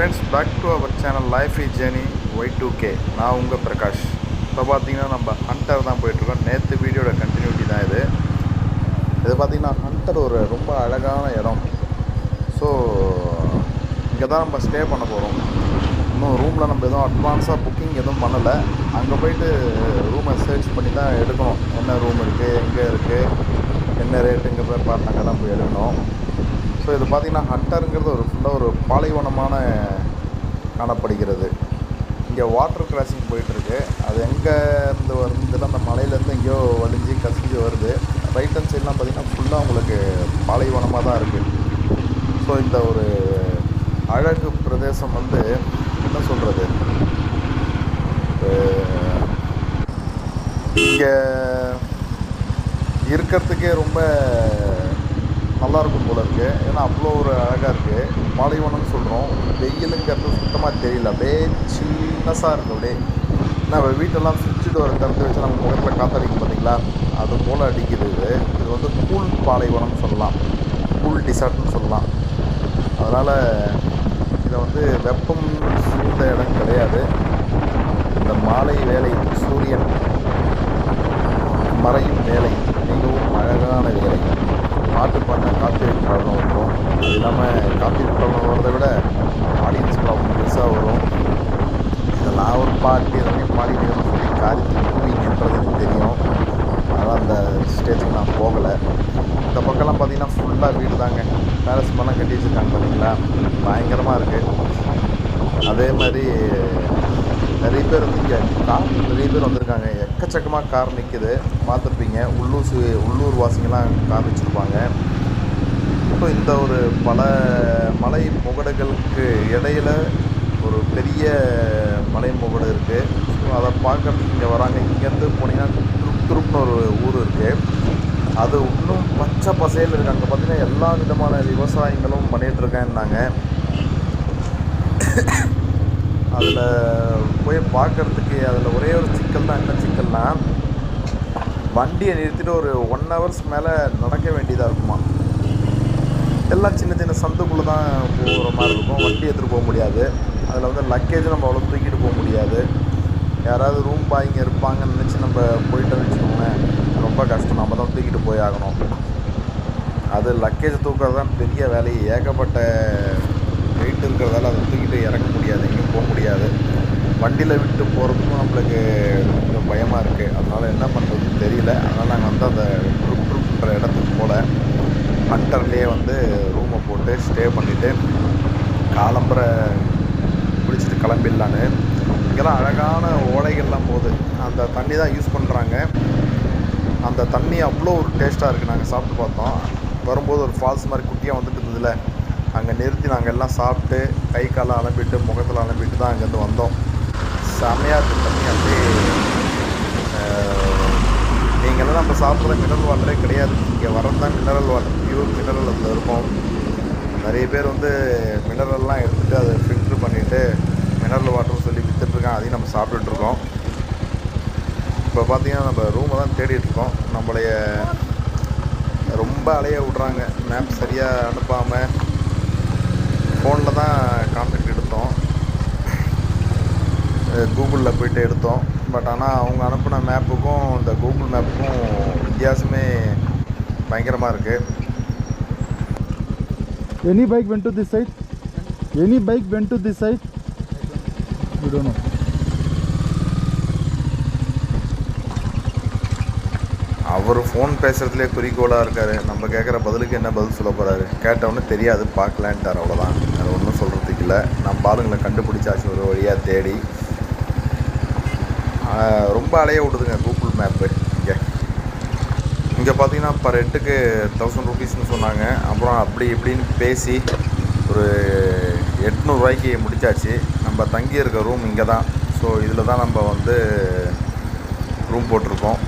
Friends back to our channel life E journey Y two K நான் உங்கள் பிரகாஷ். இப்போ பார்த்தீங்கன்னா நம்ம ஹண்டர் தான் போயிட்டுருக்கோம். நேற்று வீடியோட கண்டினியூட்டி தான் இது. இது பார்த்திங்கன்னா ஹண்டர் ஒரு ரொம்ப அழகான இடம். ஸோ இங்கே தான் நம்ம ஸ்டே பண்ண போகிறோம் இன்னும் ரூமில் நம்ம எதுவும் அட்வான்ஸாக புக்கிங் எதுவும் பண்ணலை. அங்கே போயிட்டு ரூமை சர்ச் பண்ணி தான் எடுக்கணும். என்ன ரூம் இருக்குது எங்கே இருக்குது என்ன ரேட்டுங்கிற பார்த்து அங்கே தான் போய் எடுக்கணும். ஸோ இது பார்த்திங்கன்னா ஹட்டருங்கிறது ஒரு ஃபுல்லாக ஒரு பாலைவனமான காணப்படுகிறது. இங்கே வாட்டர் கிராசிங் போயிட்டுருக்கு. அது எங்கே இருந்து வருதுல அந்த மலையிலேருந்து எங்கேயோ வலிஞ்சு கசிஞ்சு வருது. ரைட் ஹேண்ட் சைட்லாம் பார்த்திங்கன்னா ஃபுல்லாக உங்களுக்கு பாலைவனமாக தான் இருக்குது ஸோ இந்த ஒரு அழகு பிரதேசம் வந்து என்ன சொல்கிறது இங்கே இருக்கிறதுக்கே ரொம்ப நல்லாயிருக்கும் போல இருக்குது ஏன்னா அவ்வளோ ஒரு அழகாக இருக்குது பாலைவனம்னு சொல்கிறோம் வெயிலுங்கிறது சுத்தமாக தெரியல. அப்படியே சின்னஸாக இருக்கும் அப்படியே. நம்ம வீட்டெல்லாம் சுவிட்சு டோரை திறந்து வச்சு நம்ம முகத்தில் காற்றடிக்கும் பார்த்தீங்களா? அது போல் அடிக்குது இது. இது வந்து கூல் பாலைவனம்னு சொல்லலாம். கூல் டிசர்ட்னு சொல்லலாம். அதனால் இதை வந்து வெப்பம் சூழ்ந்த இடம் கிடையாது. இந்த மாலை வேலை சூரியன் மறையும் வேலை. மிகவும் அழகான வேலை. பாட்டு பாடின காப்பீடு ப்ராப்ளம் வரும் அது இல்லாமல் காப்பீடு ப்ராப்ளம் வர்றதை விட ஆடியன்ஸ் ப்ராப்ளம் பெருசாக வரும். இதெல்லாம் ஒரு பாட்டு எல்லாமே பாடிட்டு சொல்லி காரியத்தில் தூவிங்கன்றது எனக்கு தெரியும். அதனால் அந்த ஸ்டேஜுக்கு நான் போகலை. இந்த பக்கம்லாம் பார்த்திங்கன்னா ஃபுல்லாக வீடு தாங்க. பேலஸ் பண்ணலாம் கட்டி வச்சுருக்காங்க பார்த்தீங்களா பயங்கரமாக இருக்குது அதே மாதிரி நிறைய பேர் வந்து இங்கே கார் நிறைய பேர் வந்திருக்காங்க. எக்கச்சக்கமாக கார் நிற்கிது நிற்குது காமிச்சிருப்பீங்க உள்ளூர் உள்ளூர் வாசிங்கெல்லாம் காமிச்சிருப்பாங்க. இப்போ இந்த ஒரு பல மலை முகடுகளுக்கு இடையில ஒரு பெரிய மலை முகடு இருக்குது ஸோ அதை பார்க்குறதுக்கு இங்கே வராங்க. இங்கேருந்து போனீங்கன்னா துருப் துருப்னு ஒரு ஊர் இருக்குது அது இன்னும் பச்சை பசேல் இருக்குது அங்கே பார்த்தீங்கன்னா எல்லா விதமான விவசாயங்களும் பண்ணிகிட்ருக்கேன்னாங்க அதில் போய் பார்க்கறதுக்கு அதில் ஒரே ஒரு சிக்கல் தான் என்ன சிக்கல்னால் வண்டியை நிறுத்திட்டு ஒரு ஒன் ஹவர்ஸ் மேலே நடக்க வேண்டியதாக இருக்குமா? எல்லாம் சின்ன சின்ன சந்துக்குள்ளே தான் போகிற மாதிரி இருக்கும். வண்டி எடுத்துகிட்டு போக முடியாது. அதில் வந்து லக்கேஜ் நம்ம அவ்வளோ தூக்கிட்டு போக முடியாது. யாராவது ரூம் பாய்ங்க இருப்பாங்கன்னு நினச்சி நம்ம போயிட்டோம்னு வச்சுக்கோங்களேன் ரொம்ப கஷ்டம். நம்ம தான் தூக்கிட்டு போய் ஆகணும். அது லக்கேஜ் தூக்கிறது தான் பெரிய வேலை. ஏகப்பட்ட வெயிட் இருக்கிறதால அதை தூக்கிட்டு இறங்க முடியாது. எங்கேயும் போக முடியாது. வண்டியில் விட்டு போகிறதுக்கும் நம்மளுக்கு கொஞ்சம் பயமாக இருக்குது அதனால் என்ன பண்ணுறதுன்னு தெரியல. அதனால் நாங்கள் வந்து அந்த குரூப் ட்ருப்ன்ற இடத்துக்கு போல் ஹண்டர்லேயே வந்து ரூமை போட்டு ஸ்டே பண்ணிவிட்டு காலம்புரை குளிச்சுட்டு கிளம்பிடலான்னு. இங்கெல்லாம் அழகான ஓடைகள்லாம் போகுது. அந்த தண்ணி தான் யூஸ் பண்ணுறாங்க அந்த தண்ணி அவ்வளோ ஒரு டேஸ்ட்டாக இருக்குது நாங்கள் சாப்பிட்டு பார்த்தோம். வரும்போது ஒரு ஃபால்ஸ் மாதிரி குட்டியாக வந்துட்டு இருந்ததுல. அங்கே நிறுத்தி நாங்கள் எல்லாம் சாப்பிட்டு கை காலை அலம்பிட்டு முகத்தில் அலம்பிட்டு தான் அங்கேருந்து வந்தோம். செம்மையாக இருக்கும் தண்ணி அப்படியே நீங்களாம் நம்ம சாப்பிட்ற மினரல் வாட்டரே கிடையாது. இங்கே வரது தான் மினரல் வாட்டர் பியூர் மினரல் அதில் இருக்கும். நிறைய பேர் வந்து மினரல்லாம் எடுத்துகிட்டு அதை ஃபில்ட்ரு பண்ணிவிட்டு மினரல் வாட்டர்னு சொல்லி விற்றுட்ருக்கான் அதையும் நம்ம சாப்பிட்டுட்ருக்கோம் இப்போ பார்த்தீங்கன்னா நம்ம ரூமை தான் தேடிட்டுருக்கோம் நம்மளைய ரொம்ப அலைய விட்றாங்க. மேப் சரியாக அனுப்பாமல் ஃபோனில் தான் கான்டாக்ட் எடுத்தோம் கூகுளில் போயிட்டு எடுத்தோம். பட் ஆனால் அவங்க அனுப்பின மேப்புக்கும் இந்த கூகுள் மேப்புக்கும் வித்தியாசமே பயங்கரமாக இருக்குது went to this side? Any bike went to this side? We don't know. அவர் ஃபோன் பேசுகிறதுலே குறிக்கோளாக இருக்கார். நம்ம கேட்குற பதிலுக்கு என்ன பதில் சொல்ல போகிறாரு கேட்டவொன்னே தெரியாது பார்க்கலான்ட்டார் அவ்வளோதான் வேறு ஒன்றும் சொல்கிறதுக்கு இல்லை. நம்ம ஆளுங்களை கண்டுபிடிச்சாச்சு ஒரு வழியாக தேடி. ரொம்ப அலைய விடுதுங்க கூகுள் மேப்பு இங்கே. இங்கே பார்த்தீங்கன்னா பர் ஹெட்டுக்கு தௌசண்ட் ருபீஸ்னு சொன்னாங்க. அப்புறம் அப்படி இப்படின்னு பேசி ஒரு எட்நூறுரூவாய்க்கு முடிச்சாச்சு. நம்ம தங்கி இருக்க ரூம் இங்கே தான். ஸோ இதில் தான் நம்ம வந்து ரூம் போட்டிருக்கோம்.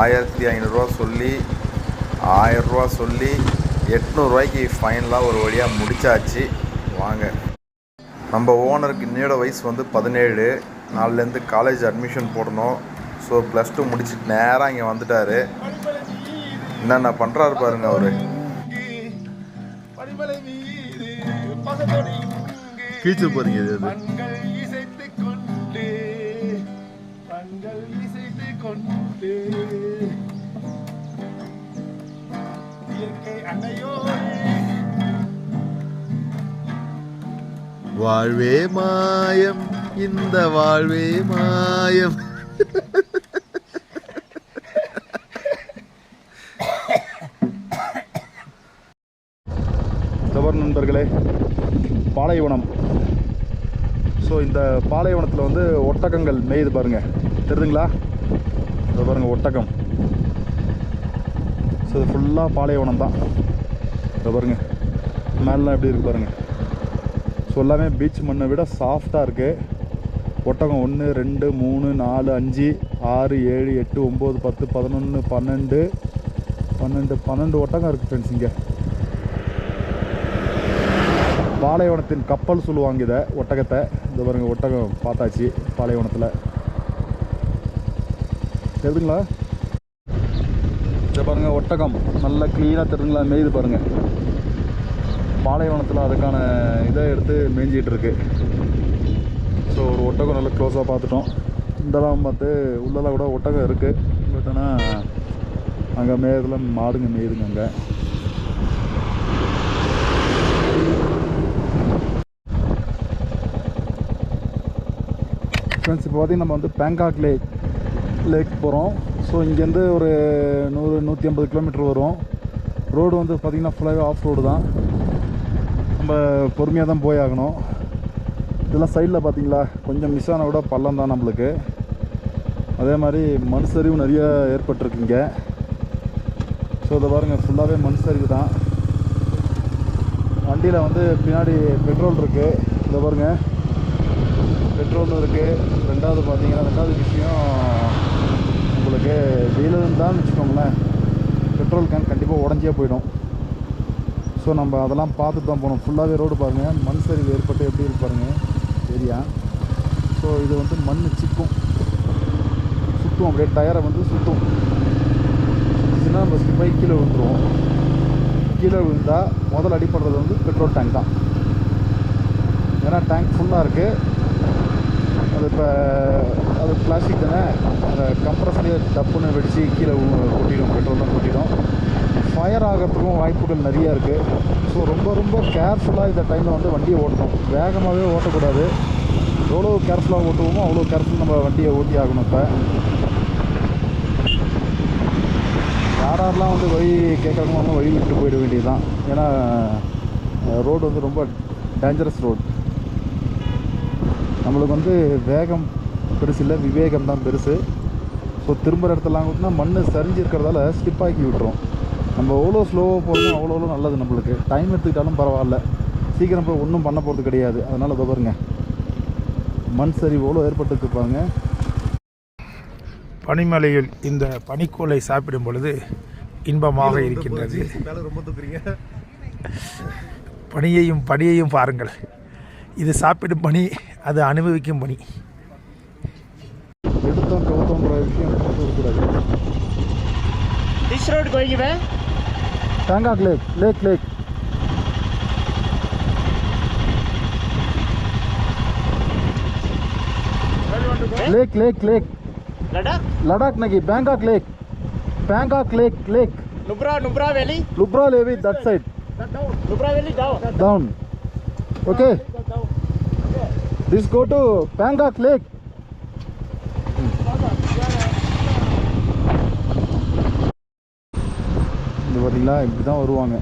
ஆயிரத்தி ஐநூறுரூவா சொல்லி ஆயிரரூவா சொல்லி எட்நூறுரூவாய்க்கு ஃபைனலாக ஒரு வழியாக முடித்தாச்சு வாங்க. நம்ம ஓனருக்கு இன்னையோட வயசு வந்து பதினேழு. நாலுலேருந்து காலேஜ் அட்மிஷன் போடணும். ஸோ ப்ளஸ் டூ முடிச்சுட்டு நேராக இங்கே வந்துட்டார். என்னென்ன பண்ணுறாரு பாருங்க அவர். படிமலை போகிறீங்க இது. வாழ்வே மாயம். இந்த வாழ்வே மாயம். தவறு நண்பர்களே பாலைவனம். ஸோ இந்த பாலைவனத்தில் வந்து ஒட்டகங்கள் மேயுது பாருங்கள் தெரியுதுங்களா இது பாருங்கள் ஒட்டகம். ஸோ இது ஃபுல்லாக பாலைவனம் தான். இதை பாருங்கள் மேலாம் எப்படி இருக்கு பாருங்கள் ஸோ எல்லாமே பீச் மண்ணை விட சாஃப்டாக இருக்குது ஒட்டகம் ஒன்று ரெண்டு மூணு நாலு அஞ்சு ஆறு ஏழு எட்டு ஒம்பது பத்து பதினொன்று பன்னெண்டு. பன்னெண்டு பன்னெண்டு ஒட்டகம் இருக்குது ஃப்ரெண்ட்ஸ் இங்கே. பாலைவனத்தின் கப்பல் சொல்லுவாங்க இதை ஒட்டகத்தை. இந்த பாருங்கள் ஒட்டகம் பார்த்தாச்சு பாலைவனத்தில். தெரியுதுங்களா? இதை பாருங்கள் ஒட்டகம். நல்லா க்ளீனாக தெரியுதுங்களா? மேய்து பாருங்கள் பாலைவனத்தில் அதுக்கான இதை எடுத்து மேய்ஞ்சிட்டு ஸோ ஒரு ஒட்டகம் நல்லா க்ளோஸாக பார்த்துட்டோம். இந்தலாம் பார்த்து உள்ளெல்லாம் கூட ஒட்டகம் இருக்குது பட் ஆனால் அங்கே மேயதில் மாடுங்க மேயுதுங்க அங்கே. ஃப்ரெண்ட்ஸ் இப்போ பார்த்தீங்கன்னா நம்ம வந்து பேங்காக் லேக் லேக் போகிறோம் ஸோ இங்கேருந்து ஒரு நூறு நூற்றி ஐம்பது கிலோமீட்டர் வரும். ரோடு வந்து பார்த்திங்கன்னா ஃபுல்லாகவே ஆஃப் ரோடு தான். நம்ம பொறுமையாக தான் போய் ஆகணும். இதெல்லாம் சைடில் பார்த்தீங்களா கொஞ்சம் மிஸ் ஆன விட பள்ளம் தான் நம்மளுக்கு. அதே மாதிரி மண் சரிவு நிறைய ஏற்பட்டிருக்குங்க ஸோ இதை பாருங்கள் ஃபுல்லாகவே மண் சரிவு தான். வண்டியில் வந்து பின்னாடி பெட்ரோல் இருக்குது இதை பாருங்கள் பெட்ரோலும் இருக்குது ரெண்டாவது பார்த்தீங்கன்னா ரெண்டாவது விஷயம் உங்களுக்கு வெயில் தான் வச்சுக்கோங்களேன். பெட்ரோல் கேன் கண்டிப்பாக உடஞ்சே போயிடும். ஸோ நம்ம அதெல்லாம் பார்த்துட்டு தான் போகணும். ஃபுல்லாகவே ரோடு பாருங்கள் மண் சரிவு ஏற்பட்டு எப்படி இருப்பாருங்க ஏரியா. ஸோ இது வந்து மண் சிக்கும். சுற்றும் அப்படியே டயரை வந்து சுற்றும் சுற்றுச்சுன்னா நம்ம ஸ்லிப்பாகி கீழே விழுந்துருவோம். கீழே விழுந்தால் முதல் அடிப்படுறது வந்து பெட்ரோல் டேங்க் தான். ஏன்னா டேங்க் ஃபுல்லாக இருக்குது அது இப்போ அது பிளாஸ்டிக் தானே. அந்த கம்ப்ரஸ்லேயே டப்புன்னு வெடித்து கீழே கொட்டிடும். பெட்ரோல் தான் கொட்டிடும். ஃபயர் ஆகிறதுக்கும் வாய்ப்புகள் நிறைய இருக்குது ஸோ ரொம்ப ரொம்ப கேர்ஃபுல்லாக இந்த டைமில் வந்து வண்டியை ஓட்டணும். வேகமாகவே ஓட்டக்கூடாது. எவ்வளோ கேர்ஃபுல்லாக ஓட்டுவோமோ அவ்வளோ கேர்ஃபுல் நம்ம வண்டியை ஓட்டி ஆகணும் இப்போ. யாரெல்லாம் வந்து வழி கேட்குறாங்களோ வழி விட்டு போயிட வேண்டியதுதான். ஏன்னா ரோடு வந்து ரொம்ப டேஞ்சரஸ் ரோடு நம்மளுக்கு வந்து வேகம் பெருசு இல்லை விவேகம் தான் பெருசு. ஸோ திரும்புகிற இடத்துலாம் கூட மண் சரிஞ்சு இருக்கிறதால ஸ்லிப் ஆக்கி விட்டுரும். நம்ம எவ்வளோ ஸ்லோவாக போகிறோமோ அவ்வளோ அவ்வளோ நல்லது நம்மளுக்கு. டைம் எடுத்துக்கிட்டாலும் பரவாயில்ல. சீக்கிரம் போய் ஒன்றும் பண்ண போகிறது கிடையாது. அதனால் இதை பாருங்க. மண் சரிவு எவ்வளோ ஏற்பட்டுருக்கு பாருங்க. பனிமலையில் இந்த பனிக்கூலை சாப்பிடும் பொழுது இன்பமாக இருக்கின்றது. பனியையும் பனியையும் பாருங்கள். இது சாப்பிடும் பனி அது அனுபவிக்கும் பனி. எடுத்தோம் கவுத்தோன்ற விஷயம் இருக்கக்கூடாது This road going Tangak Lake, Lake Lake. Lake Lake Lake. Ladakh? Ladakh nagi, Bangkok Lake. Bangkok Lake Lake. Nubra Nubra Valley. Nubra Valley that side. That down. Nubra Valley down. That down. Okay. Down. Okay. This go to Bangkok Lake. இது இப்படி தான் வருவாங்க.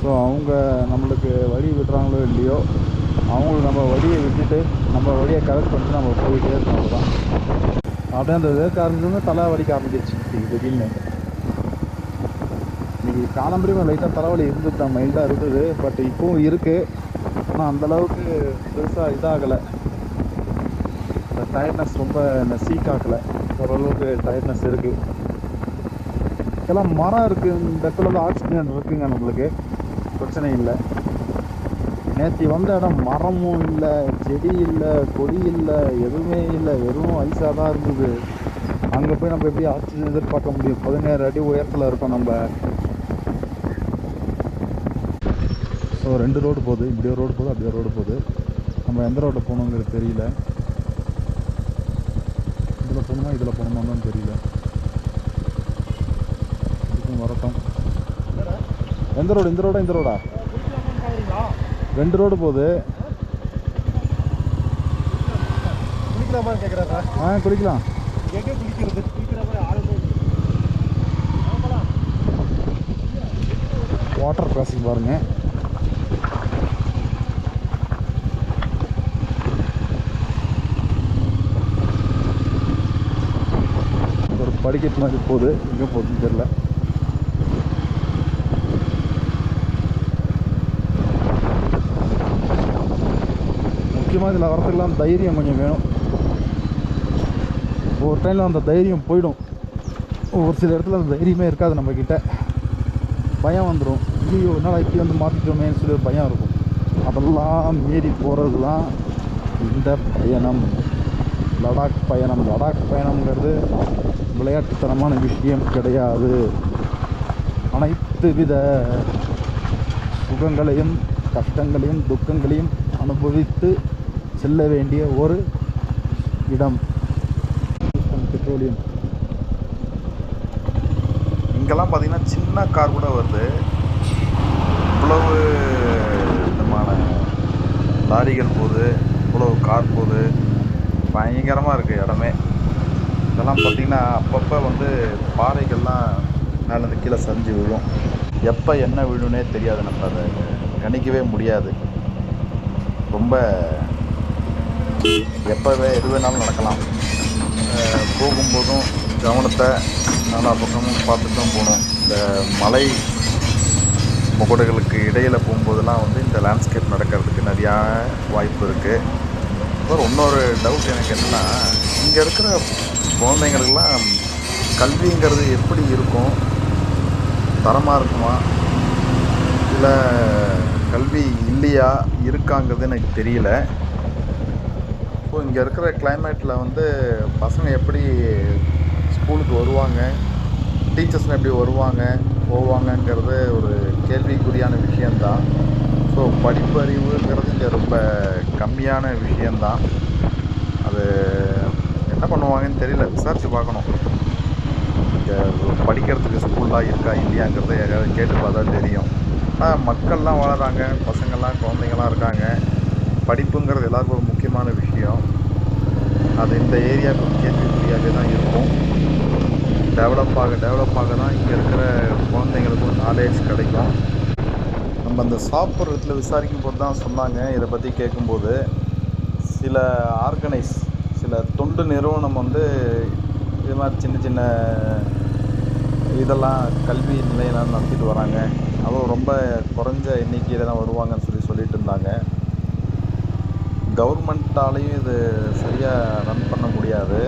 So அவங்க நம்மளுக்கு வழி விடுறாங்களோ இல்லையோ அவங்களுக்கு நம்ம வழியை விட்டுட்டு நம்ம வழியை கரெக்ட் பண்ணிட்டு நம்ம போயிட்டே இருக்கோம் தான் அப்படியே அந்த வேர்க்க ஆரம்பிச்சோன்னா தலை வலிக்க ஆரம்பிச்சிருச்சு. திடீர்னு. இன்றைக்கி காலம்பரியமாக லைட்டாக தலைவலி இருந்தது தான் மைல்டாக இருந்தது பட் இப்போவும் இருக்குது ஆனால் அந்தளவுக்கு பெருசாக இதாகலை. டயர்ட்னஸ் ரொம்ப சீக் ஆகலை ஓரளவுக்கு டயர்ட்னஸ் இருக்குது எல்லாம் மரம் இருக்குது இந்த இடத்துல வந்து ஆக்சிஜன் இருக்குங்க நம்மளுக்கு. பிரச்சனை இல்லை. நேற்று வந்த இடம் மரமும் இல்லை செடி இல்லை கொடி இல்லை எதுவுமே இல்லை. வெறும் ஐஸாக தான் இருந்தது. அங்கே போய் நம்ம எப்படி ஆக்சிஜன் எதிர்பார்க்க முடியும்? பதினேழு அடி உயரத்தில் இருக்கோம் நம்ம. ஸோ ரெண்டு ரோடு போகுது. இப்படி ஒரு ரோடு போகுது அப்படியே ரோடு போகுது. நம்ம எந்த ரோட்டில் போகணுங்கிறது தெரியல. இதில் போகணுமா இதில் போகணுமான்னு தெரியல. எந்த ரோடு இந்த ரோடா இந்த ரோடா? ரெண்டு ரோடு போகுது. குளிக்கலாமா கேட்குறாரா ஆ குளிக்கலாம். எங்கே குளிக்கிறது குளிக்கிற மாதிரி ஆள் வாட்டர் கிராசிங் பாருங்கள் ஒரு படிக்கட்டு மாதிரி போகுது. எங்கே போகுதுன்னு தெரியல. முக்கியமாக இதில் வரத்துக்கெல்லாம் தைரியம் கொஞ்சம் வேணும். ஒரு டைமில் அந்த தைரியம் போயிடும். ஒரு சில இடத்துல அந்த தைரியமே இருக்காது நம்மக்கிட்ட பயம் வந்துடும் ஐயோ என்னால் இப்படி வந்து மாற்றிட்டோமேன்னு சொல்லி பயம் இருக்கும். அதெல்லாம் மீறி போகிறது தான் இந்த பயணம். லடாக் பயணம். லடாக் பயணம்ங்கிறது விளையாட்டுத்தனமான விஷயம் கிடையாது. அனைத்து வித சுகங்களையும் கஷ்டங்களையும் துக்கங்களையும் அனுபவித்து செல்ல வேண்டிய ஒரு இடம். பெட்ரோலியம். இங்கெல்லாம் பார்த்தீங்கன்னா சின்ன கார் கூட வருது. இவ்வளவு விதமான லாரிகள் போகுது. இவ்வளவு கார் போகுது. பயங்கரமாக இருக்குது இடமே. இதெல்லாம் பார்த்தீங்கன்னா அப்பப்போ வந்து பாறைகள்லாம் மேலேருந்து கீழே சரிஞ்சு விழும். எப்போ என்ன விழுனே தெரியாது நம்ம அதை கணிக்கவே முடியாது. ரொம்ப எப்போவே எது வேணாலும் நடக்கலாம். போகும்போதும் கவனத்தை நாலா பக்கமும் பார்த்துட்டு தான் போகணும். இந்த மலை முகடுகளுக்கு இடையில் போகும்போதெல்லாம் வந்து இந்த லேண்ட்ஸ்கேப் நடக்கிறதுக்கு நிறையா வாய்ப்பு இருக்குது அப்புறம் இன்னொரு டவுட் எனக்கு என்னென்னா இங்கே இருக்கிற குழந்தைங்களுக்கெல்லாம் கல்விங்கிறது எப்படி இருக்கும்? தரமாக இருக்குமா? இல்லை கல்வி இல்லையா? இருக்காங்கிறது எனக்கு தெரியல. ஸோ இங்கே இருக்கிற கிளைமேட்டில் வந்து பசங்க எப்படி ஸ்கூலுக்கு வருவாங்க? டீச்சர்ஸ்னு எப்படி வருவாங்க? போவாங்கங்கிறது ஒரு கேள்விக்குறியான விஷயந்தான் ஸோ படிப்பறிவுங்கிறது இங்கே ரொம்ப கம்மியான விஷயந்தான் அது என்ன பண்ணுவாங்கன்னு தெரியல. விசாரித்து பார்க்கணும். இங்கே படிக்கிறதுக்கு ஸ்கூல்லாம் இருக்கா இல்லையாங்கிறத யாராவது கேட்டு பார்த்தா தெரியும். ஆனால் மக்கள்லாம் வளராங்க பசங்கள்லாம் குழந்தைங்களாம் இருக்காங்க. படிப்புங்கிறது எல்லாருக்கும் ஒரு முக்கியமான விஷயம். அது இந்த ஏரியாவுக்கு கேள்விக்குறியாகவே தான் இருக்கும். டெவலப் ஆக டெவலப் ஆக தான் இங்கே இருக்கிற குழந்தைங்களுக்கும் நாலேஜ் கிடைக்கும். நம்ம அந்த சாப்பிட்றதுல விசாரிக்கும் போது தான் சொன்னாங்க. இதை பற்றி கேட்கும்போது சில ஆர்கனைஸ் சில தொண்டு நிறுவனம் வந்து இது மாதிரி சின்ன சின்ன இதெல்லாம் கல்வி நிலையெல்லாம் நடத்திட்டு வராங்க. அதுவும் ரொம்ப குறைஞ்ச எண்ணிக்கையில் தான் வருவாங்கன்னு சொல்லி சொல்லிட்டு இருந்தாங்க. கவர்மெண்ட்டாலையும் இது சரியாக ரன் பண்ண முடியாது.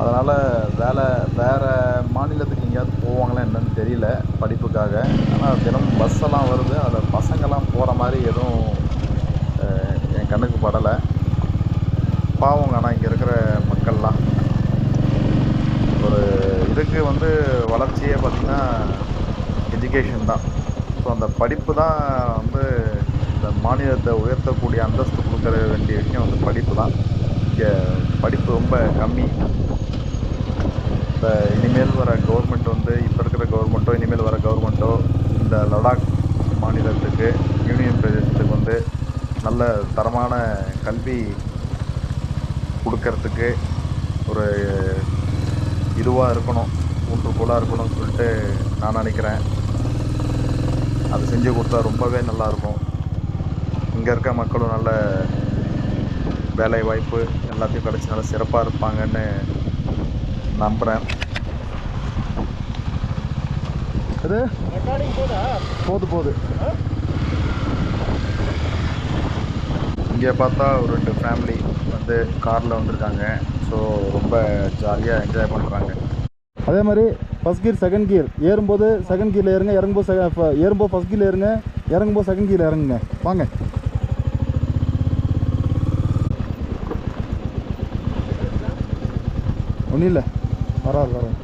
அதனால் வேலை வேறு மாநிலத்துக்கு எங்கேயாவது போவாங்களா என்னன்னு தெரியல படிப்புக்காக. ஆனால் தினமும் பஸ்ஸெல்லாம் வருது. அதில் பசங்கள்லாம் போகிற மாதிரி எதுவும் என் கண்ணுக்கு படலை. பாவங்க ஆனால் இங்கே இருக்கிற மக்கள்லாம். ஒரு இதுக்கு வந்து வளர்ச்சியே பார்த்திங்கன்னா எஜுகேஷன் தான். ஸோ அந்த படிப்பு தான் வந்து மாநிலத்தை உயர்த்தக்கூடிய அந்தஸ்து கொடுக்குற வேண்டிய விஷயம் வந்து படிப்பு தான். இங்கே படிப்பு ரொம்ப கம்மி. இப்போ இனிமேல் வர கவர்மெண்ட் வந்து இப்போ இருக்கிற கவர்மெண்ட்டோ இனிமேல் வர கவர்மெண்ட்டோ இந்த லடாக் மாநிலத்துக்கு யூனியன் பிரதேசத்துக்கு வந்து நல்ல தரமான கல்வி கொடுக்கறதுக்கு ஒரு இதுவாக இருக்கணும் ஊன்றுகோலாக இருக்கணும்னு சொல்லிட்டு நான் நினைக்கிறேன். அது செஞ்சு கொடுத்தா ரொம்பவே நல்லாயிருக்கும் இங்கே இருக்க மக்களும் நல்ல வேலை வாய்ப்பு எல்லாத்தையும் கிடச்சி நல்லா சிறப்பாக இருப்பாங்கன்னு நம்புகிறேன் அது போதா போது. போகுது இங்கே பார்த்தா ஒரு ரெண்டு ஃபேமிலி வந்து காரில் வந்திருக்காங்க. ஸோ ரொம்ப ஜாலியாக என்ஜாய் பண்ணுறாங்க அதே மாதிரி ஃபஸ்ட் கியர் செகண்ட் கியர் ஏறும்போது செகண்ட் கியரில் ஏறுங்க இறங்கும்போது செக ஏறும்போது ஃபஸ்ட் கியரில் ஏறுங்க இறங்கும்போது செகண்ட் கியரில் இறங்குங்க. வாங்க. ஒன்றும் இல்லை வராது வராது.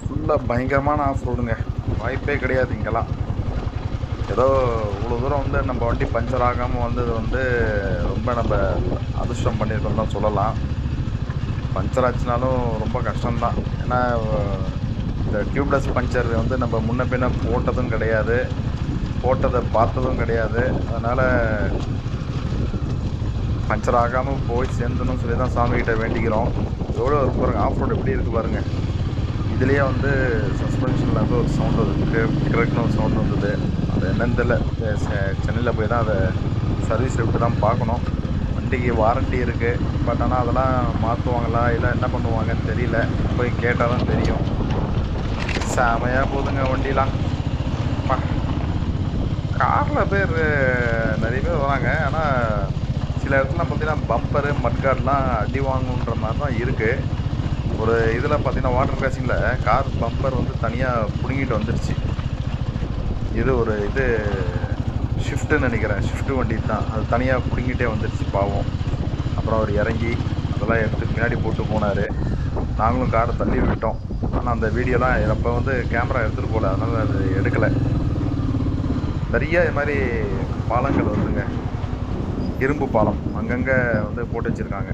ஃபுல்லாக பயங்கரமான ஆஃப் ரோடுங்க வாய்ப்பே கிடையாது இங்கெல்லாம். ஏதோ இவ்வளோ தூரம் வந்து நம்ம வண்டி பஞ்சர் ஆகாமல் வந்தது வந்து ரொம்ப நம்ம அதிர்ஷ்டம் பண்ணியிருக்கோம் தான் சொல்லலாம். பஞ்சர் ஆச்சுனாலும் ரொம்ப கஷ்டம்தான். ஏன்னா இந்த டியூப்லெஸ் பஞ்சர் வந்து நம்ம முன்ன பின்ன போட்டதும் கிடையாது. போட்டதை பார்த்ததும் கிடையாது. அதனால் பஞ்சர் ஆகாமல் போய் சேர்ந்தணும்னு சொல்லி தான் சாமிகிட்ட வேண்டிக்கிறோம். எவ்வளோ இருக்கு பாருங்கள் ஆஃப் ரோடு எப்படி இருக்குது பாருங்கள் இதுலேயே வந்து சஸ்பென்ஷனில் வந்து ஒரு சவுண்ட் வந்து கிரக்னு ஒரு சவுண்ட் வந்தது. அது என்னன்னு தெரியல. சென்னையில் போய் தான் அதை சர்வீஸ் விட்டு தான் பார்க்கணும். வண்டிக்கு வாரண்டி இருக்குது பட் ஆனால் அதெல்லாம் மாற்றுவாங்களா இல்லை என்ன பண்ணுவாங்கன்னு தெரியல. போய் கேட்டால் தான் தெரியும். செமையாக போகுதுங்க வண்டிலாம். காரில் பேர் நிறைய பேர் வராங்க. ஆனால் சில இடத்துல பார்த்தீங்கன்னா பம்பரு மட்கார்ட்லாம் அடி வாங்கணுன்ற மாதிரி தான் இருக்குது ஒரு இதில் பார்த்தீங்கன்னா வாட்டர் கிராசிங்கில் கார் பம்பர் வந்து தனியாக பிடுங்கிட்டு வந்துருச்சு. இது ஒரு இது ஷிஃப்ட்டுன்னு நினைக்கிறேன். ஷிஃப்ட்டு வண்டி தான் அது தனியாக பிடுங்கிட்டே வந்துருச்சு பாவம். அப்புறம் அவர் இறங்கி அதெல்லாம் எடுத்து பின்னாடி போட்டு போனார். நாங்களும் காரை தள்ளி விட்டோம். ஆனால் அந்த வீடியோலாம் அப்போ வந்து கேமரா எடுத்துகிட்டு போகல அதனால் அது எடுக்கலை. நிறைய இது மாதிரி பாலங்கள் வருதுங்க. இரும்பு பாலம் அங்கங்கே வந்து போட்டு வச்சுருக்காங்க.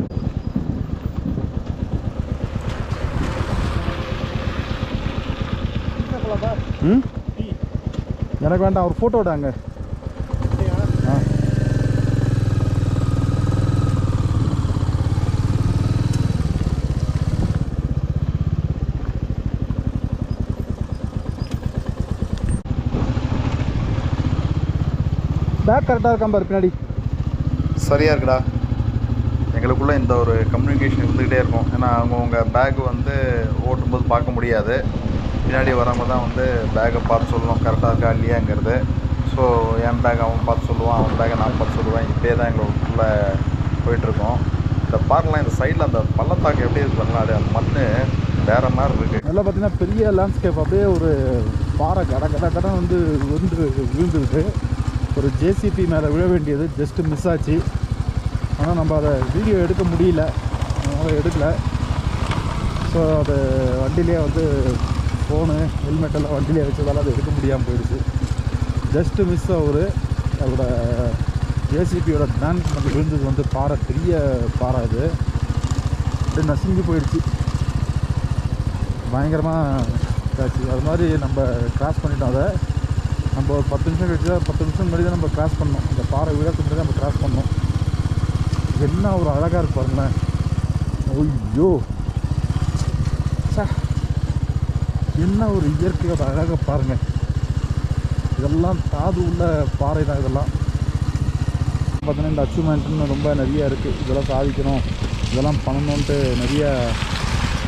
ம்? எனக்கு வேண்டாம் ஒரு ஃபோட்டோ விடாங்க ஆ. பேக் கரெக்டாக இருக்கான் பாரு பின்னாடி. சரியாக இருக்குடா. எங்களுக்குள்ளே இந்த ஒரு கம்யூனிகேஷன் இருந்துக்கிட்டே இருக்கும். ஏன்னா அவங்கவுங்க பேக் வந்து ஓட்டும்போது பார்க்க முடியாது. பின்னாடி வரவங்க தான் வந்து பேக்கை பார்த்து சொல்லணும். கரெக்டாக இருக்கா இல்லையாங்கிறது. ஸோ என் பேக் அவன் பார்த்து சொல்லுவான். அவன் பேக்கை நான் பார்த்து சொல்லுவேன். இப்படியே தான் எங்களுக்குள்ளே போயிட்டுருக்கோம். இந்த பார்க்கலாம் இந்த சைடில் அந்த பள்ளத்தாக்கு எப்படி இருக்கு பாருங்களா அது அந்த மண் வேறு மாதிரி இருக்குது நல்லா பார்த்தீங்கன்னா பெரிய லேண்ட்ஸ்கேப் அப்படியே ஒரு பாறை கட கட கடன் வந்து விழுந்து விழுந்துருக்கு ஒரு ஜேசிபி மேலே விழ வேண்டியது ஜஸ்ட்டு மிஸ் ஆச்சு. ஆனால் நம்ம அதை வீடியோ எடுக்க முடியல. அதனால் எடுக்கலை. ஸோ அது வண்டியிலே வந்து ஃபோனு ஹெல்மெட்டெல்லாம் வண்டியிலே வச்சதால அது எடுக்க முடியாமல் போயிடுச்சு. ஜஸ்ட்டு மிஸ் ஒரு அதோட ஜேசிபியோட பேங்க் வந்து விழுந்தது வந்து பாறை பெரிய பாறை அது அப்படியே நசுங்கி போயிடுச்சு. பயங்கரமாக காட்சி அது மாதிரி நம்ம கிராஸ் பண்ணிட்டோம் அதை. நம்ம ஒரு பத்து நிமிஷம் கழிச்சு தான் பத்து நிமிஷம் முன்னாடி தான் நம்ம கிராஸ் பண்ணோம். இந்த பாறை விழாக்கு முன்னாடி நம்ம கிராஸ் பண்ணோம். என்ன ஒரு அழகாக இருக்கு பாருங்களேன். ஐயோ. ச்சே. என்ன ஒரு இயற்கையோட அழகாக பாருங்கள் இதெல்லாம் தாது உள்ள பாறை தான் இதெல்லாம். பார்த்தீங்கன்னா இந்த அச்சீவ்மெண்ட்னு ரொம்ப நிறையா இருக்குது இதெல்லாம் சாதிக்கணும். இதெல்லாம் பண்ணணுன்ட்டு நிறைய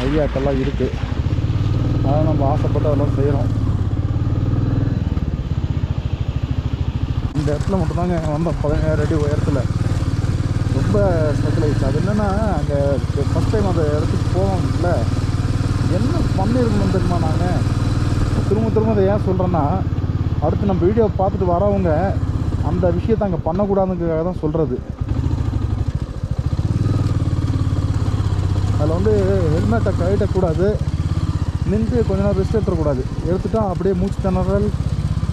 ஐடியாக்கள்லாம் இருக்குது அதெல்லாம் நம்ம ஆசைப்பட்டு அதெல்லாம் செய்கிறோம் இந்த இடத்துல மட்டும்தாங்க வந்தோம் பதினேழு அடி உயரத்தில் ரொம்ப ஸ்ட்ரகிள் அது என்னென்னா அங்கே ஃபஸ்ட் டைம் அந்த இடத்துக்கு போவோம்ல என்ன பண்ணியிருக்கணும் தெரியுமா நாங்கள் திரும்ப திரும்ப அதை ஏன் சொல்கிறேன்னா அடுத்து நம்ம வீடியோ பார்த்துட்டு வரவங்க அந்த விஷயத்தை அங்கே பண்ணக்கூடாதுங்கிறதுக்காக தான் சொல்கிறது அதில் வந்து ஹெல்மெட்டை கழட்டக்கூடாது. நின்று கொஞ்ச நேரம் ரெஸ்ட் எடுத்துடக்கூடாது. எடுத்துட்டால் அப்படியே மூச்சு திணறல்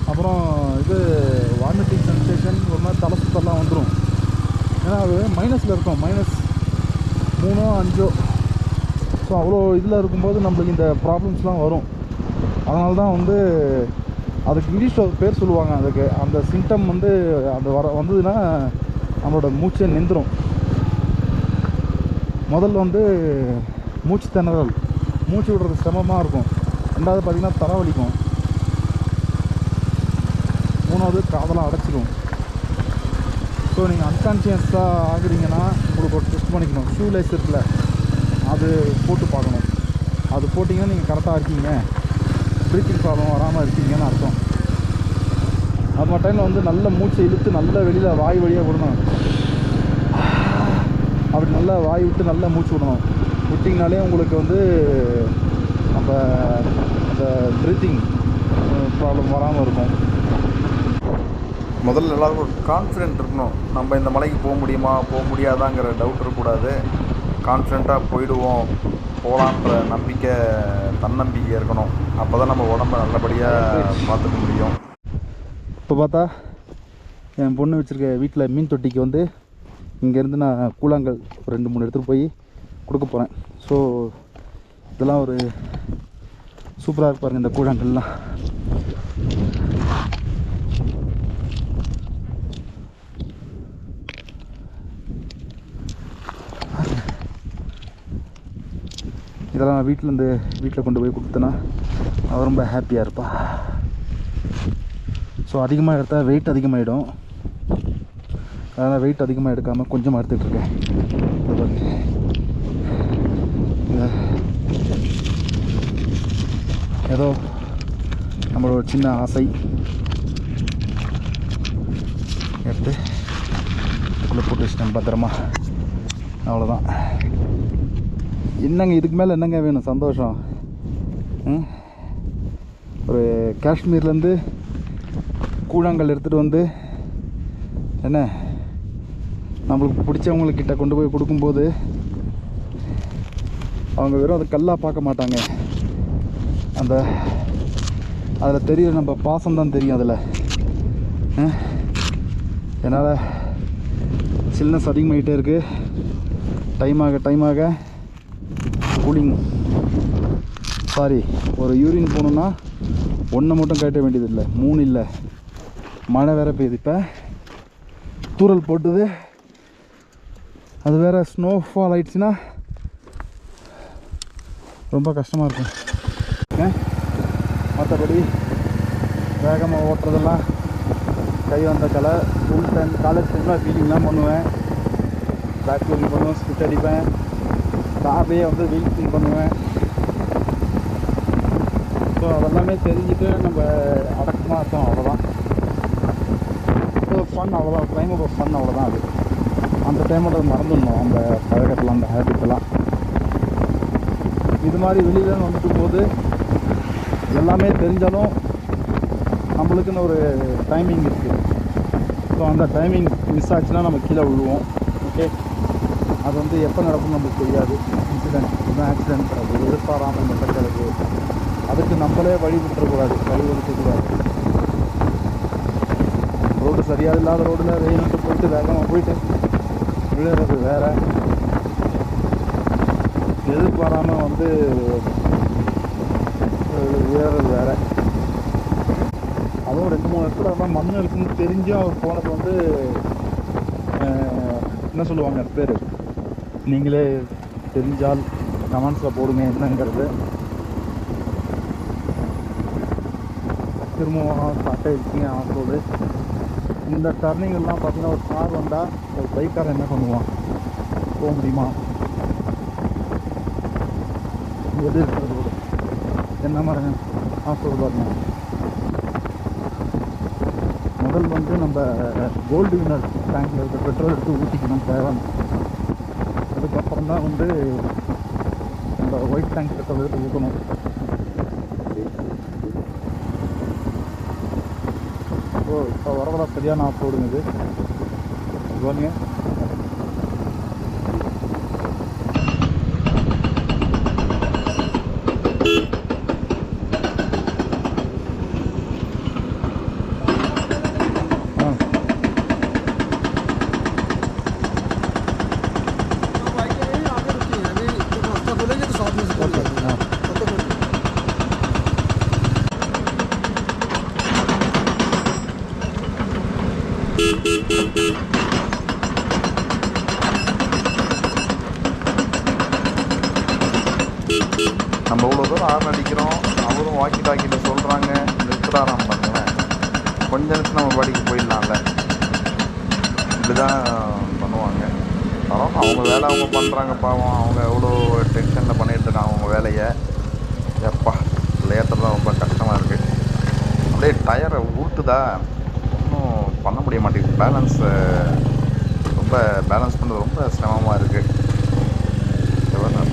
அப்புறம் இது வாமிட்டிங் சென்சேஷன் ஒரு மாதிரி தலை சுத்தெல்லாம் வந்துடும் ஏன்னா அது மைனஸில் இருக்கும் மைனஸ் மூணோ அஞ்சோ. ஸோ அவ்வளோ இதில் இருக்கும்போது நம்மளுக்கு இந்த ப்ராப்ளம்ஸ்லாம் வரும். அதனால தான் வந்து அதுக்கு இங்கிலீஷில் ஒரு பேர் சொல்லுவாங்க அதுக்கு அந்த சிம்டம் வந்து அந்த வர வந்ததுன்னா நம்மளோட மூச்சை நின்றுடும் முதல்ல வந்து மூச்சு திணறல். மூச்சு விடுறது சிரமமாக இருக்கும். ரெண்டாவது பார்த்திங்கன்னா தலைவலிக்கும் மூணாவது காதெல்லாம் அடைச்சிடும் ஸோ நீங்கள் அன்கான்ஷியஸாக ஆகுறீங்கன்னா உங்களுக்கு ஒரு டெஸ்ட் பண்ணிக்கணும். ஷூ லைஸ் இருக்குல்ல. அது போட்டு பார்க்கணும். அது போட்டிங்கன்னா நீங்கள் கரெக்டாக இருக்கீங்க. ப்ரீத்திங் ப்ராப்ளம் வராமல் இருக்கீங்கன்னு அர்த்தம். அது மாதிரி டைமில் வந்து நல்ல மூச்சை இழுத்து நல்ல வெளியில் வாய் வழியாக விடணும். அப்படி நல்லா வாய் விட்டு நல்லா மூச்சு விடணும். விட்டிங்கனாலே உங்களுக்கு வந்து நம்ம அந்த ப்ரீத்திங் ப்ராப்ளம் வராமல் இருக்கும். முதல்ல எல்லாருக்கும் ஒரு கான்ஃபிடென்ட் இருக்கணும். நம்ம இந்த மலைக்கு போக முடியுமா? போக முடியாதாங்கிற டவுட் இருக்கக்கூடாது. கான்ஃபிடெண்ட்டாக போயிடுவோம். போகலான்ற நம்பிக்கை தன்னம்பிக்கை இருக்கணும். அப்போ தான் நம்ம உடம்ப நல்லபடியாக பார்த்துக்க முடியும். இப்போ பார்த்தா என் பொண்ணு வச்சுருக்க வீட்டில் மீன் தொட்டிக்கு வந்து இங்கேருந்து நான் கூழாங்கல் ஒரு ரெண்டு மூணு எடுத்துகிட்டு போய் கொடுக்க போகிறேன் ஸோ இதெல்லாம் ஒரு சூப்பராக இருப்பாருங்க இந்த கூழாங்கல்லாம். இதெல்லாம் நான் வீட்டிலேருந்து வீட்டில் கொண்டு போய் கொடுத்தேன்னா அவள் ரொம்ப ஹாப்பியாக இருப்பா. ஸோ அதிகமாக எடுத்தால் வெயிட் அதிகமாகிடும் அதனால் வெயிட் அதிகமாக எடுக்காமல் கொஞ்சமாக எடுத்துகிட்ருக்கேன் பாருங்க. ஏதோ நம்மளோட சின்ன ஆசை. எடுத்து உள்ளே போட்டு வச்சுட்டேன் பத்திரமா. அவ்வளோதான் என்னங்க இதுக்கு மேலே என்னங்க வேணும்? சந்தோஷம். ஒரு காஷ்மீர்லேருந்து கூழாங்கல் எடுத்துகிட்டு வந்து என்ன? நம்மளுக்கு பிடிச்சவங்கக்கிட்ட கொண்டு போய் கொடுக்கும்போது அவங்க வெறும் அதை கல்லாக பார்க்க மாட்டாங்க. அந்த அதில் தெரியுற நம்ம பாசம் தான் தெரியும் அதில். என்னால் சில்னஸ் அதிகமாகிட்டே இருக்குது டைம் ஆக டைம் ஆக கூலிங் சாரி ஒரு யூரின் போகணுன்னா ஒன்றை மட்டும் கட்ட வேண்டியதில்லை. மூணு இல்லை. மழை வேற பெய்யுது இப்போ. தூறல் போட்டுது. அது வேற ஸ்னோ ஃபால் ஆயிடுச்சுன்னா ரொம்ப கஷ்டமாக இருக்கும். மற்றபடி வேகமாக ஓட்டுறதெல்லாம் கை வந்த கலை ஸ்கூல் டைம் காலேஜ் டைம்லாம் ஃபீலிங்லாம் பண்ணுவேன். பேக் ஃபீலிங் பண்ணுவேன் ஸ்பிட் அடிப்பேன். கார்லேயே வந்து வீல் பண்ணுவேன். ஸோ அதெல்லாமே தெரிஞ்சுட்டு நம்ம அடக்கமாக இருக்கோம் அவ்வளோதான் ஸோ ஃபன் அவ்வளோதான் டைம் ஒரு ஃபன் அவ்வளோதான் அது. அந்த டைமோட மறந்துடணும் அந்த பழக்கத்தில் அந்த ஹேபிட்டெல்லாம் இது மாதிரி வெளியில் வந்துட்டும் போது எல்லாமே தெரிஞ்சாலும் நம்மளுக்குன்னு ஒரு டைமிங் இருக்குது ஸோ அந்த டைமிங் மிஸ் ஆச்சுன்னா நம்ம கீழே விழுவோம். ஓகே அது வந்து எப்போ நடக்கும்னு நமக்கு தெரியாது. இன்சிடென்ட் இதுதான் ஆக்சிடென்ட் அது எதிர்பாராமல் நடக்கிறது. அதுக்கு நம்மளே வழி விட்டுறக்கூடாது. வழி ஒதுக்கக்கூடாது. ரோடு சரியாக இல்லாத ரோடில் வெயிலுக்கு போயிட்டு வேகமாக போயிட்டு விழுறது வேறு. எதிர்பாராமல் வந்து விழுறது வேறு. அதுவும் ரெண்டு மூணு இடத்துல தான் மண் இருக்குன்னு தெரிஞ்சும் அவர் போனது வந்து என்ன சொல்லுவாங்க பேர்? நீங்களே தெரிஞ்சால் கமெண்ட்ஸில் போடுங்க என்னங்கிறது. திரும்பவும் ஸ்டார்ட் ஆகிடுச்சிங்க ஆஃப் ரோடு இந்த டர்னிங்கெல்லாம் பார்த்தீங்கன்னா ஒரு கார் வந்தால் ஒரு பைக்காரன் என்ன பண்ணுவான்? போக முடியுமா? எது இருக்கிறது ரோடு என்ன மாதிரி ஆஃப் ரோடு பாருங்க. முதல் வந்து நம்ம கோல்டு வினர் டேங்கில் இருக்க பெட்ரோல் எடுத்து ஊற்றிக்கணும் தேவை அதுக்கப்புறம் தான் வந்து இந்த ஒயிட் டேங்க் பெட்ரோல் எடுத்து ஊற்றணும் ஓ இப்போ வரவர சரியான ஆஃப் போடுங்க இது பாருங்க ஆ ஓகே ஆ நம்ம இவ்வளோ தூரம் ஆறு அடிக்கிறோம். அவரும் வாக்கி டாக்கிட்ட சொல்கிறாங்க நிறுத்துறாராம் பண்ணுவேன் கொஞ்ச நேரத்தில் நம்ம பாடிக்கு போயிடலாம்ல. இப்படி தான் பண்ணுவாங்க. பரவாயில்ல அவங்க வேலை அவங்க பண்ணுறாங்க பாவம். அவங்க எவ்வளோ டென்ஷனில் பண்ணிட்டு இருக்காங்க அவங்க வேலையை. எப்பா லேட்டர் தான் ரொம்ப கஷ்டமாக இருக்குது அப்படியே டயரை ஊட்டுதா முடிய மாட்டேங்குது. பேலன்ஸ் ரொம்ப பேலன்ஸ் பண்ணுறது ரொம்ப சிரமமாக இருக்குது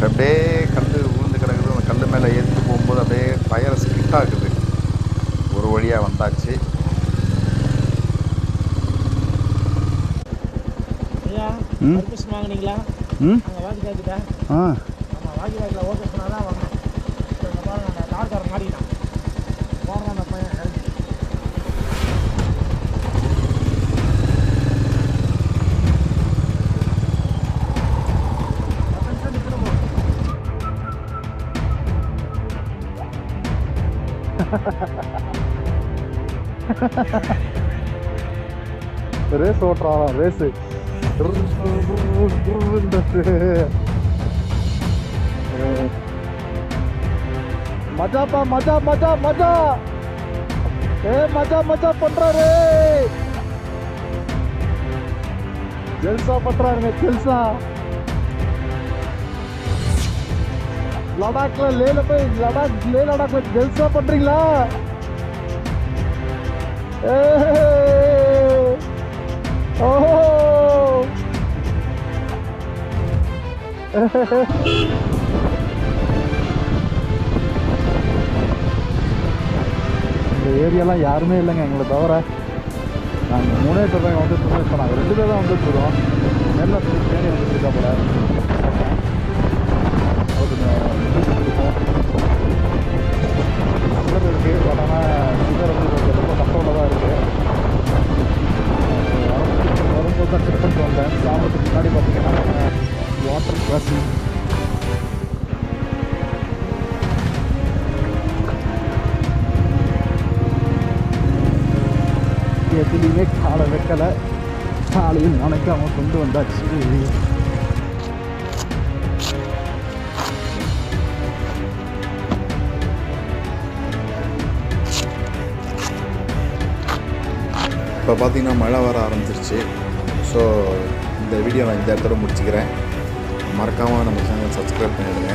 அப்படியே கல் விழுந்து கிடக்குது. அந்த கல் மேலே ஏற்றிட்டு போகும்போது அப்படியே டயர் ஸ்கிட் ஆகுது. ஒரு வழியாக வந்தாச்சு. வாங்குனீங்களா? ம்? ஆ. வாங்கி காக்கில் ஓகே சொன்னால் தான் வரணும். இப்போ இந்த பாருங்க அந்த கார்காரன் மாட்டிக்கிட்டான் போடுறான் அந்த பையன் ரேஸ் ஓட்டுறான் ரேஸு மஜாப்பா மஜா மஜா மஜா ஏ மஜா மஜா பண்றாரு ஜெல்சா பண்றாருங்க ஜெல்சா லடாக்ல லேல போய் லடாக் லே லடாக்ல ஜெல்சா பண்றீங்களா ஏய். ஓஹோ இந்த ஏரியாலாம் யாருமே இல்லைங்க எங்களை தவிர. நாங்கள் மூணே பேர் தான் வந்துட்டு இருக்கோம் இப்போ நாங்கள் ரெண்டு பேர் தான் வந்துட்டு இருக்கோம் மேல தேடி வந்துட்டு இருக்கா போல தான் செக் பண்ணிட்டு வந்தேன் சாப்பிட்றதுக்கு முன்னாடி பார்த்தீங்கன்னா வாட்டர் கிராசிங் எதுலேயுமே காலை வைக்கலை காலையும் நினைக்காம கொண்டு வந்தாச்சு இப்போ பார்த்தீங்கன்னா மழை வர ஆரம்பிச்சிருச்சு. ஸோ இந்த வீடியோ நான் இந்த இடத்துல முடிச்சுக்கிறேன். மறக்காமல் நம்ம சேனல் சப்ஸ்கிரைப் பண்ணிவிடுங்க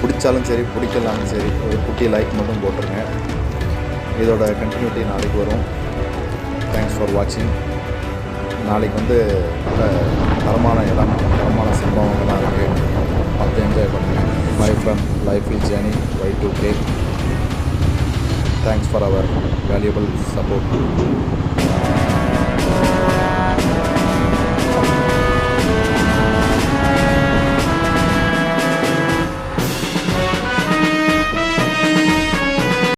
பிடிச்சாலும் சரி பிடிக்கலாலும் சரி ஒரு குட்டி லைக் மட்டும் போட்டுருங்க. இதோட கண்டினியூட்டி நாளைக்கு வரும். தேங்க்ஸ் ஃபார் வாட்சிங் நாளைக்கு வந்து தரமான இடம் தரமான சம்பவங்கள்லாம் இருக்குது பார்த்து என்ஜாய் பண்ணுங்கள் my from life is journey Y two K thanks for our valuable support